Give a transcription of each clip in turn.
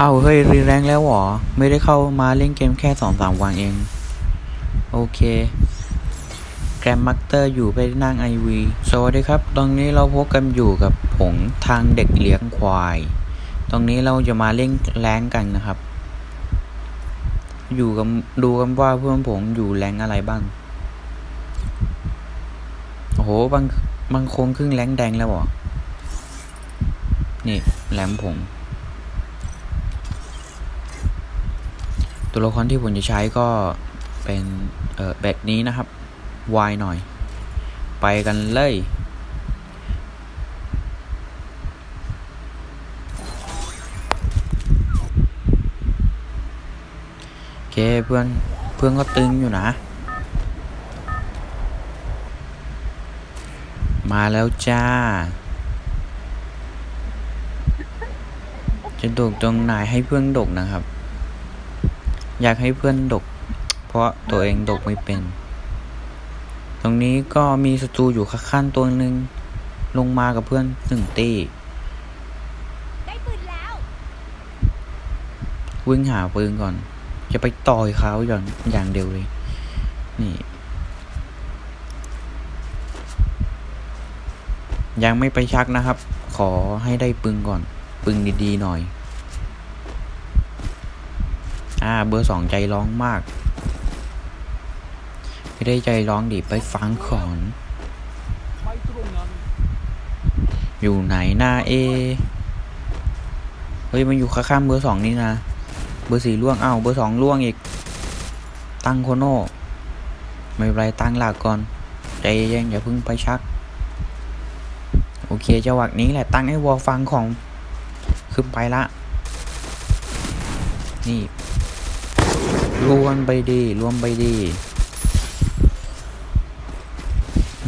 เอาเฮ้ย รีแรงแล้วเหรอ ไม่ได้เข้ามาเล่นเกมแค่สองสามวันเอง โอเค แกรมมักเตอร์อยู่ไปนั่งไอวีสวัสดีครับตรงนี้เราพบกันอยู่กับผงทางเด็กเลี้ยงควาย ตรงนี้เราจะมาเล่นแรงกันนะครับ อยู่กับดูกันว่าเพื่อนผมอยู่แรงอะไรบ้าง โอ้โหบางบางโคงครึ่งแรงแดงแล้วเหรอ นี่แรมผง ตัวละครที่ผมจะใช้ก็เป็นเออแบบนี้นะครับวายหน่อย ไปกันเลยโอเคเพื่อนเพื่อนก็ตึงอยู่นะ มาแล้วจ้า จะดกตรงไหนให้เพื่อนดกนะครับ อยากให้เพื่อนดก เพราะตัวเองดกไม่เป็น ตรงนี้ก็มีศัตรูอยู่ข้างๆตัวหนึ่งลงมากับเพื่อนหนึ่งตีได้ปืนแล้ววิ่งหาปืนก่อน จะไปต่อยเขาอย่างอย่างเดียวเลย นี่ ยังไม่ไปชักนะครับ ขอให้ได้ปึงก่อนปึงดีๆหน่อย อ่าเบอร์สองใจร้องมาก ไม่ได้ใจร้องดิไปฟังก่อนอยู่ไหนหน้าเอ เฮ้ยมันอยู่ข้างๆเบอร์สองนี่นะ เบอร์สี่ล่วง เอ้าเบอร์สองล่วงอีก ตั้งโคโน่ไม่เป็นไรตั้งหลักก่อน ใจเย็นอย่าเพิ่งไปชัก โอเคจังหวะนี้แหละตั้งให้วอลฟังของ ขึ้นไปละ นี่ รวมไปดีรวมไปดี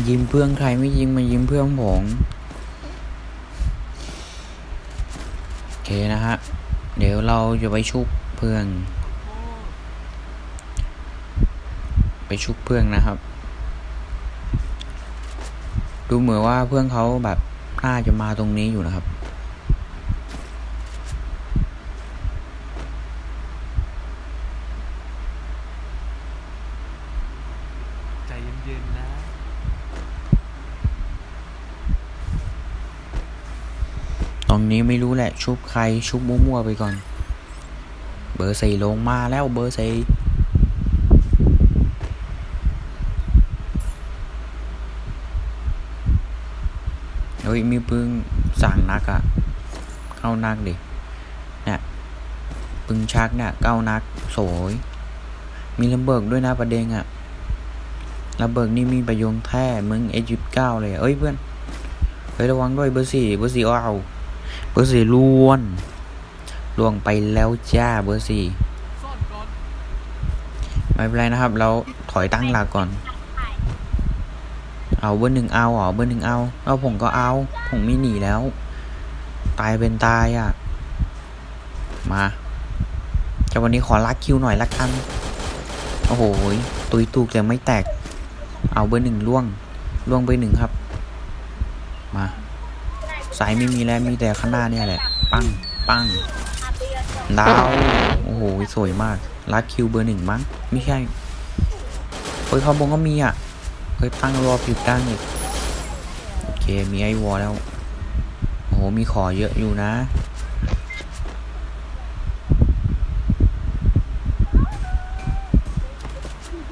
ยิงเพื่อนใครไม่ยิงมายิงเพื่อนผมโอเคนะฮะ เดี๋ยวเราจะไปชุบเพื่อน ไปชุบเพื่อนนะครับ ดูเหมือนว่าเพื่อนเขาแบบน่าจะมาตรงนี้อยู่นะครับ ใจเย็นๆนะ ตรงนี้ไม่รู้แหละ ชุบใครชุบมั่วๆไปก่อน เบอร์สี่ลงมาแล้วเบอร์สี่เฮ้ยมีปึงสั่งนักอะเข้านักดิเนี่ยปึงชักเนี่ยเก้านักโสยมีระเบิดด้วยนะประเด็นอะระเบิดนี่มีประโยชน์แท้มึงเอจิบเก้าเลย เอ้ยเพื่อนเฮ้ยระวังด้วยเบอร์สี่เบอร์สี่เอา เบอร์สี่ล้วนล่วงไปแล้วจ้าเบอร์สี่ไม่เป็นไรนะครับ เราถอยตั้งหลักก่อน เอาเบอร์หนึ่งเอาเหรอเบอร์หนึ่งเอาเอาผมก็เอา ผมไม่หนีแล้ว ตายเป็นตายอะ มาจะวันนี้ขอลักคิวหน่อยละกัน โอ้โหตุยตูกแต่ไม่แตก เอาเบอร์หนึ่งล่วง ล่วงไปหนึ่งครับ สายไม่มีแล้วมีแต่ข้างหน้าเนี่ยแหละ ปังปังดาวโอ้โหสวยมากลัดคิวเบอร์หนึ่งมั้งไม่ใช่เฮ้ยเขาบงก็มีอะเฮ้ยตั้งรอผิดตั้งอีกโอเคมีไอวอลแล้วโอ้โหมีขอเยอะอยู่นะ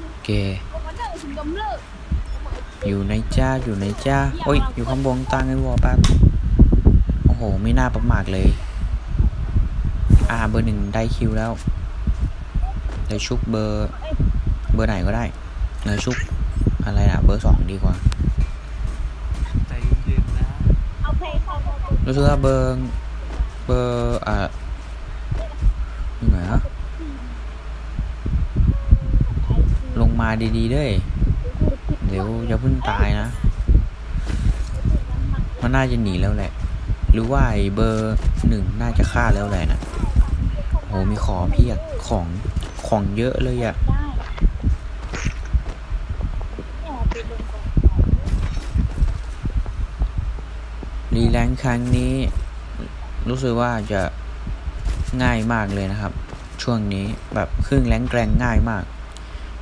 โอเคอยู่ในจ้าอยู่ในจ้าโอ้ยอยู่ข้างบนตั้งไอวอลแป๊บ โอ้โห ไม่น่าประมาทเลย อ่า เบอร์หนึ่งได้คิวแล้วเดี๋ยวชุบเบอร์ เบอร์ไหนก็ได้เดี๋ยวชุบอะไรอะเบอร์สองดีกว่า ใจเย็นๆนะเอาเพลงของเรารู้สึกว่าเบอร์ เบอร์อ่าอยู่ไหนอะลงมาดีๆด้วยเดี๋ยวอย่าเพิ่งตายนะ มันน่าจะหนีแล้วแหละห รือว่าเบอร์หนึ่งน่าจะฆ่าแล้วแหละนะโหมีของเพียบของของเยอะเลยอะได้เนี่ยเป็นลนรีแรงครั้งนี้ รู้สึกว่าจะง่ายมากเลยนะครับ ช่วงนี้แบบครึ่งแรงแกรงง่ายมาก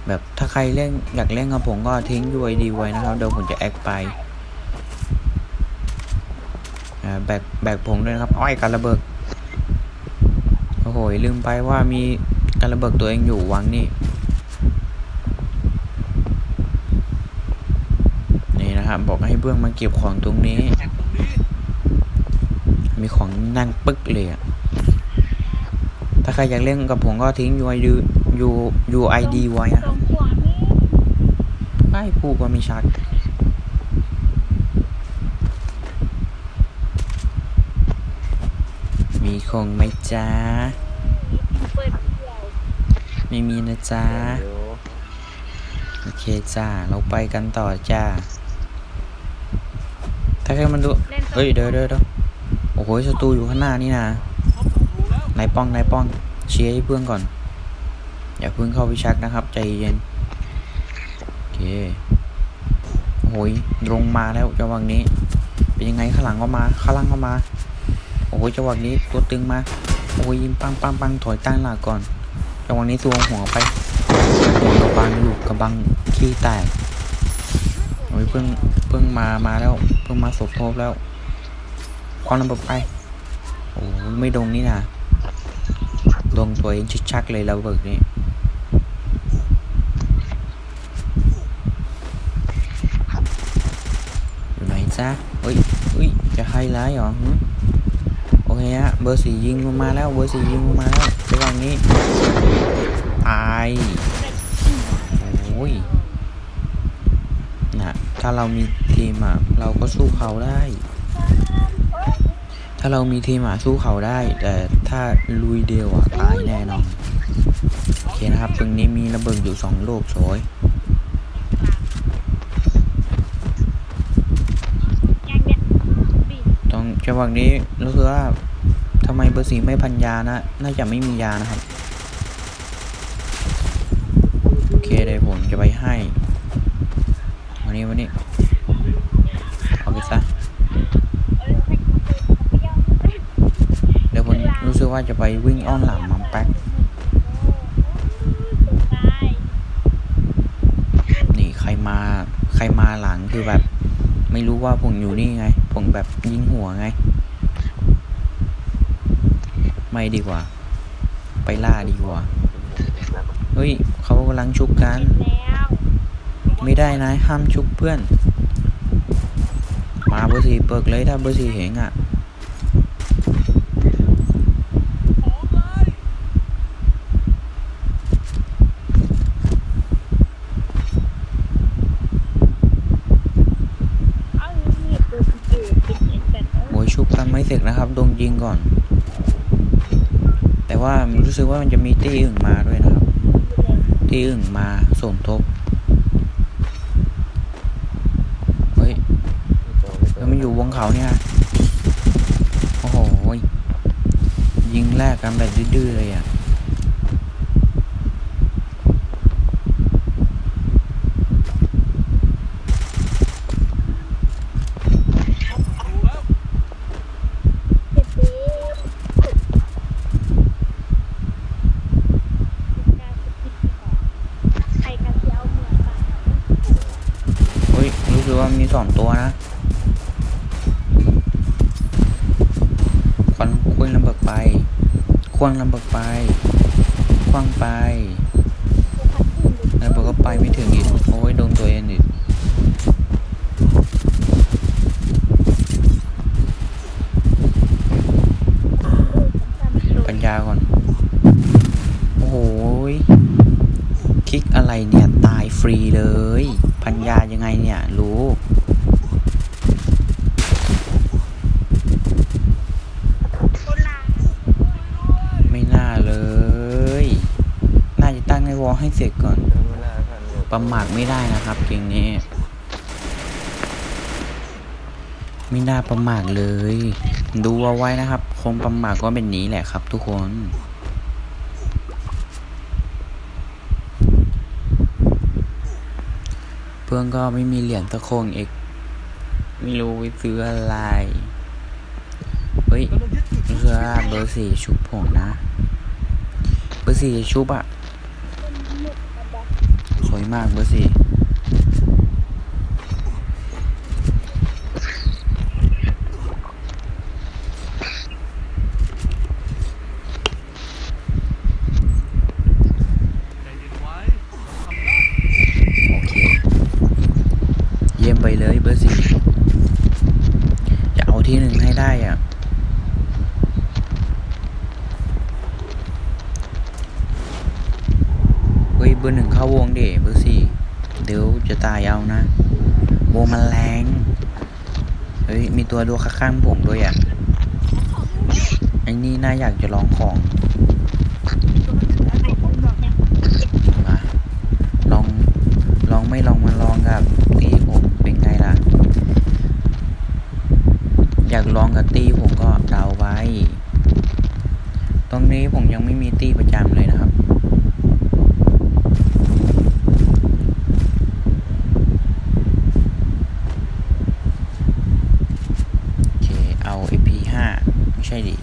แบบถ้าใครเล่นอยากเล่นกับผมก็ทิ้ง UID ไว้นะครับเดี๋ยวผมจะแอคไป แบกแบกผมด้วยนะครับ อ้อยการระเบิดโอ้โหลืมไปว่ามีการระเบิดตัวเองอยู่วังนี่นี่นะครับบอกให้เบื้องมาเก็บของตรงนี้แอบตรงนี้มีของนั่งปึ๊กเลยอะถ้าใครอยากเล่นกับผมก็ทิ้ง UID U UID ไว้นะตรงขวานี่ไอ้ผู้ก็มีชัก มี คงไหมจ้าเปิดเดี่ยวไม่มีนะจ๊ะโอเคจ้า เราไปกันต่อจ้า ถ้าใครมันดูเล่นตรงเอ้ยเดี๋ยวเดี๋ยวเดี๋ยวโอ้โหศัตรูอยู่ข้างหน้านี่นะพบศัตรูแล้วนายป้องนายป้องเชียร์ให้เพื่อนก่อน อย่าเพิ่งเข้าไปชักนะครับ ใจเย็น โอเคโอ้ยลงมาแล้วจังหวะนี้ เป็นยังไงข้างหลังก็มา ข้างหล่างก็มา โอ้ยจังหวะนี้ตัวตึงมา โอ้ยยิงปังปังปังถอยตั้งหลักก่อน จังหวะนี้ตัวหัวไปหัวกระบังลูกกระบังขี้แตกโอ้ยเพิ่งเพิ่งมามาแล้ว เพิ่งมาสบทบแล้ว ความระเบิดไป โอ้ไม่ดงนี่นะดงตัวเองชักๆเลยระเบิดนี่อยู่ไหนจ๊ะเฮ้ยเฮ้ยจะไฮไลท์เหรอหึโอ เคฮะเบอร์สี่ยิงลงมาแล้วเบอร์สี่ยิงลงมาแล้วระหว่างนี้ตายโอ้ยนะถ้าเรามีทีมอะเราก็สู้เขาได้ ถ้าเรามีทีมอะสู้เขาได้ แต่ถ้าลุยเดียวอะตายแน่นอนโอเคนะครับตรงนี้มีระเบิดอยู่สองลูกสวย อย่างเนี้ยบีบ ตรง จังหวะนี้รู้สึกว่าทำไมเบอร์สีไม่พันยานะ น่าจะไม่มียานะครับ โอเคเดี๋ยวผมจะไปให้วันนี้วันนี้เอาไปซะเดี๋ยวผมรู้สึกว่าจะไปวิ่งอ้อมหลังมัมแป๊กนี่ใครมาใครมาหลังคือแบบ ไม่รู้ว่าผมอยู่นี่ไง ผมแบบยิงหัวไง ไม่ดีกว่า ไปล่าดีกว่า เฮ้ยเขากำลังชุบกัน ไม่ได้นะห้ามชุบเพื่อน มาเบอร์สี่เปิกเลยถ้าเบอร์สี่เห็นอะ ของเลย เอาหยิบปืนปืนปิดเอ็นแต่เออ โอ้ยชุบกัน ไม่เสร็จนะครับโดนยิงก่อน แต่ว่ารู้สึกว่ามันจะมีตีอื่งมาด้วยนะครับ ตีอื่งมาสมทบ เฮ้ยแล้วมันอยู่บนเขาเนี่ย โอ้โห ยิงแลกกันแบบดื้อเลยอะ ศัตรูแล้ว เจ็บดีการสกิปของใครกันที่เอาเหมือนกัน เฮ้ย รู้สึกว่ามีสองตัวนะควันคว้างลำเบิกไป คว้างลำเบิกไป คว้างไป แล้วมันก็ไปไม่ถึงอีก โอ้ยโดนตัวเองอีก ปัญญาก่อน โอ้โหย คิกอะไรเนี่ยตายฟรีเลยปัญญายังไงเนี่ยรู้ไม่น่าเลย น่าจะตั้งในวอลให้เสร็จก่อน ประมาทไม่ได้นะครับเกมนี้ ไม่น่าประมาทเลย ดูเอาไว้นะครับ คงประมาทก็เป็นนี้แหละครับทุกคน เพื่อนก็ไม่มีเหรียญตะโคงอีก ไม่รู้ไปซื้ออะไร เฮ้ยเสื้อเบอร์สี่ชุบผมนะ เบอร์สี่ชุบอะสวยมากเบอร์สี่ ใจเย็นไว้เราทำได้ โอเค เยี่ยม ไปเลยเบอร์สี่จะเอาที่หนึ่งให้ได้อะเฮ้ยเบอร์หนึ่งเข้าวงดิเบอร์สี่เดี๋ยวจะตายเอานะวงมันแรงเฮ้ยมีตัวดูข้างๆผมด้วยอะไอ้นี่น่าอยากจะลองของ มา ลอง ลองไม่ลองมาลองกับตีผมเป็นไงล่ะ อยากลองกับตีผมก็เดาไว้ ตรงนี้ผมยังไม่มีตีประจำเลยนะครับ โอเค เอา MP5 ไม่ใช่ดิ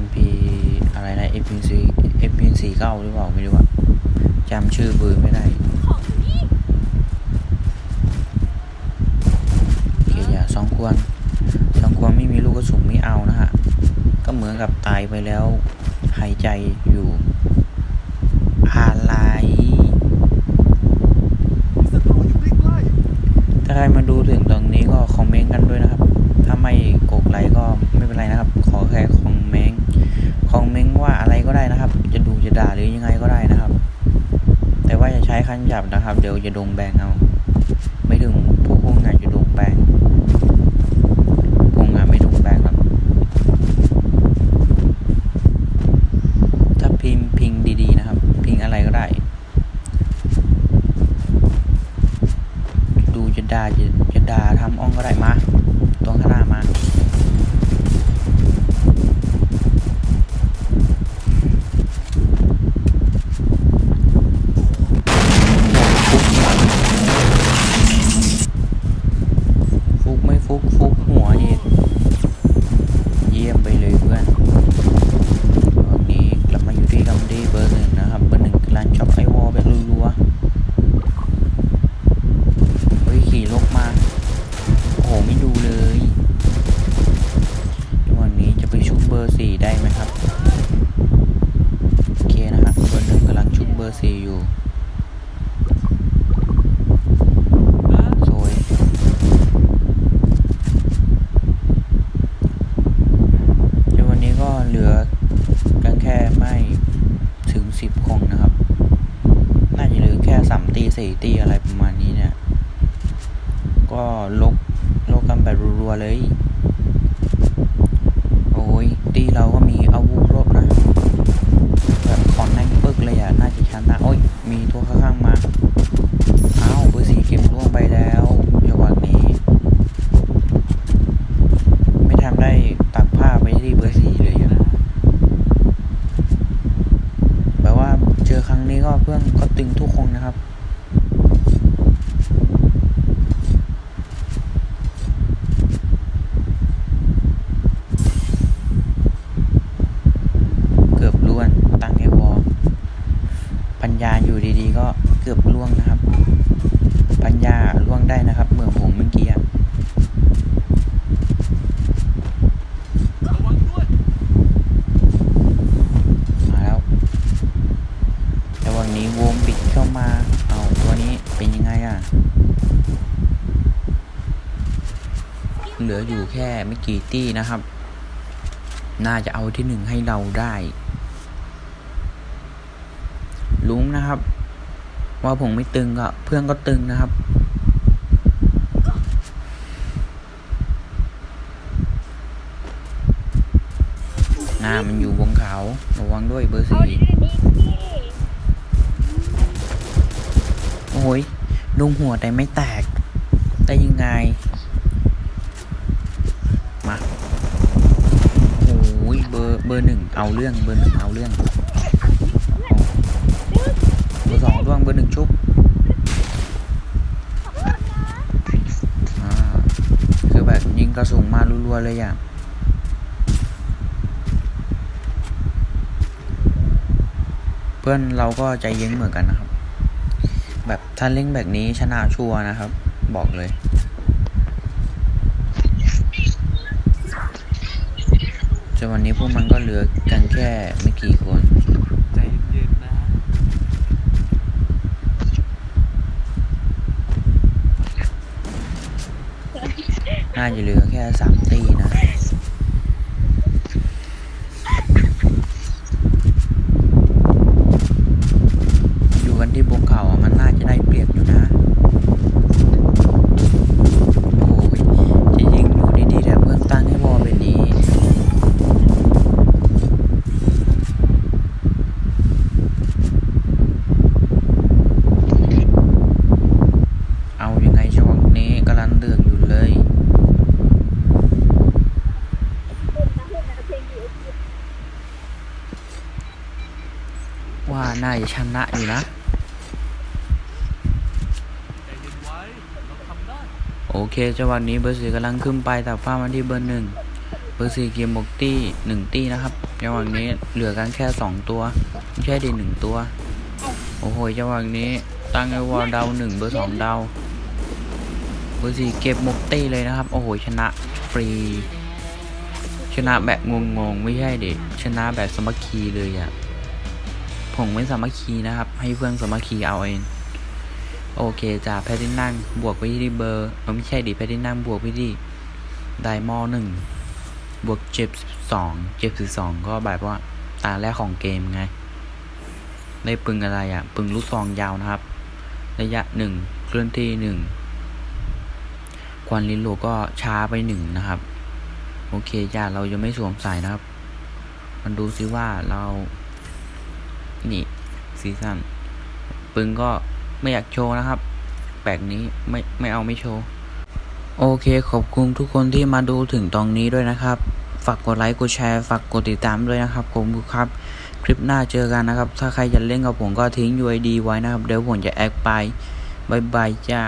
MP อะไรนะ MP4 MP49 หรือเปล่าไม่รู้อะจำชื่อปืนไม่ได้ โอเค อย่าสองควรสองควรไม่มีลูกกระสุนไม่ เอานะฮะ ก็เหมือนกับตายไปแล้วหายใจอยู่อะไล่ถ้าใครมาดูถึงตรงนี้ก็คอมเมนต์กันด้วยนะครับ ถ้าไม่กดไลค์ก็ไม่เป็นไรนะครับ ขอแค่คอมเมนต์คอมเมนต์ว่าอะไรก็ได้นะครับ จะดูจะด่าหรือยังไงก็ได้นะครับ แต่ว่าอย่าใช้คันหยาบนะครับ เดี๋ยวจะโดนแบนเอา ไม่ถึงพวกพวกอาจจะโดนแบนผมอะไม่โดนแบนหรอกถ้าพิมพ์พิงดีๆนะครับ พิงอะไรก็ได้ ดูจะด่าจะจะด่าทำอ่องก็ได้มาตรงข้างหน้ามา ฟุกไม่ฟุกฟุกหัวนี่เยี่ยมไปเลยเพื่อนวันนี้กลับมาอยู่ที่กัมดี้เบอร์หนึ่งนะครับเบอร์หนึ่งร้านช็อปไอวอลแบบรัวๆเฮ้ยขี่ลกมา โอ้โห ไม่ดูเลยวันนี้จะไปชุบเบอร์สี่ได้ไหมครับ โอเคนะครับเบอร์หนึ่งกำลังชุบเบอร์สี่อยู่ ๆนะ สวย เดี๋ยววันนี้ก็เหลือกันแค่ไม่ถึงสิบคงนะครับ น่าจะเหลือแค่ สามตีสี่ตีอะไรประมาณนี้เนี่ย ก็ลกลกกันแบบรัวๆเลย โอ้ยตีเราก็มีอาวุธครบนะ แบบขอนแน่งปึกเลยอะน่าจะชนะโอ้ย มีตัวข้างๆมาอ้าวเบอร์สี่เก็บล่วงไปแล้วจังหวะนี้ ไม่ทำได้ตักผ้าไปที่เบอร์สี่เลยอะแบบว่าเจอครั้งนี้ก็เพื่อนก็ตึงทุกคนนะครับ เกือบล้วนตั้งให้วอ ปัญญาอยู่ดีๆ ก็เกือบล่วงนะครับ ปัญญาล่วงได้นะครับ เหมือนผมเมื่อกี้อะ ระวังด้วย มาแล้ว แต่วันนี้วงปิดเข้ามา เอาตัวนี้เป็นยังไงอะ เหลืออยู่แค่ไม่กี่ตี้นะครับ น่าจะเอาที่หนึ่งให้เราได้ลุงนะครับ ว่าผมไม่ตึงก็เพื่อนก็ตึงนะครับหน้ามันอยู่บนเขาระวังด้วยเบอร์สี่โอ้ยลุงหัวแต่ไม่แตก ได้ยังไง เบอร์หนึ่งเอาเรื่องเบอร์หนึ่งเอาเรื่องเบอร์สองร่วงเบอร์หนึ่งชุบคือแบบยิงกระสุนมารัวๆเลยอะเพื่อนเราก็ใจเย็นเหมือนกันนะครับ แบบถ้าเล่นแบบนี้ชนะชัวนะครับ บอกเลย จนวันนี้พวกมันก็เหลือกันแค่ไม่กี่คน ใจเย็นๆนะ น่าจะเหลือแค่สามตีนะ อยู่กันที่บนเขาอะมันน่าจะได้เปรียบอยู่นะ โอ้ยจะยิงอยู่ดีๆแต่เพื่อนตั้งให้วอลแบบนี้ เอายังไงช่วงนี้กำลังเดือดอยู่เลย ว่าน่าจะ ชนะอยู่นะ โอเคจังหวะนี้เบอร์สี่กำลังขึ้นไปแต่ฟ้ามาที่เบอร์หนึ่งเบอร์สี่เกมบกตี้หนึ่งตี้นะครับจังหวะนี้เหลือกันแค่สองตัวไม่ใช่ดิหนึ่งตัว โอ้โหจังหวะนี้ตั้งไอวอลดาวหนึ่งเบอร์สองดาวเบอร์สี่เก็บมกตี้เลยนะครับ โอ้โห ชนะฟรี ชนะแบบงงๆ ไม่ใช่ดิชนะแบบสมัคคีเลยอะ ผมไม่สามัคคีนะครับ ให้เพื่อนสามัคคีเอาเอง โอเคจากแพทินังบวกไปที่เบอร์ไม่ใช่ดิแพทินังบวกไปที่ไดมอหนึ่งบวกเจ็บสองเจ็บสิบสองก็แบบว่าตาแรกของเกมไง ได้ปึงอะไรอะ่ะ ปึงลูกซองยาวนะครับ ระยะหนึ่งเคลื่อนที่หนึ่งควันลินโลก็ช้าไปหนึ่งนะครับ โอเคจ้าเรายังไม่สวมใส่นะครับ มันดูซิว่าเรา นี่ซีซั่นปึงก็ไม่อยากโชว์นะครับ แปลกนี้ไม่ไม่เอาไม่โชว์ โอเคขอบคุณทุกคนที่มาดูถึงตรงนี้ด้วยนะครับ ฝากกดไลค์กดแชร์ฝากกดติดตามด้วยนะครับผมครับ คลิปหน้าเจอกันนะครับ ถ้าใครจะเล่นกับผมก็ทิ้ง UID ไว้นะครับ เดี๋ยวผมจะแอดไปบายบายจ้า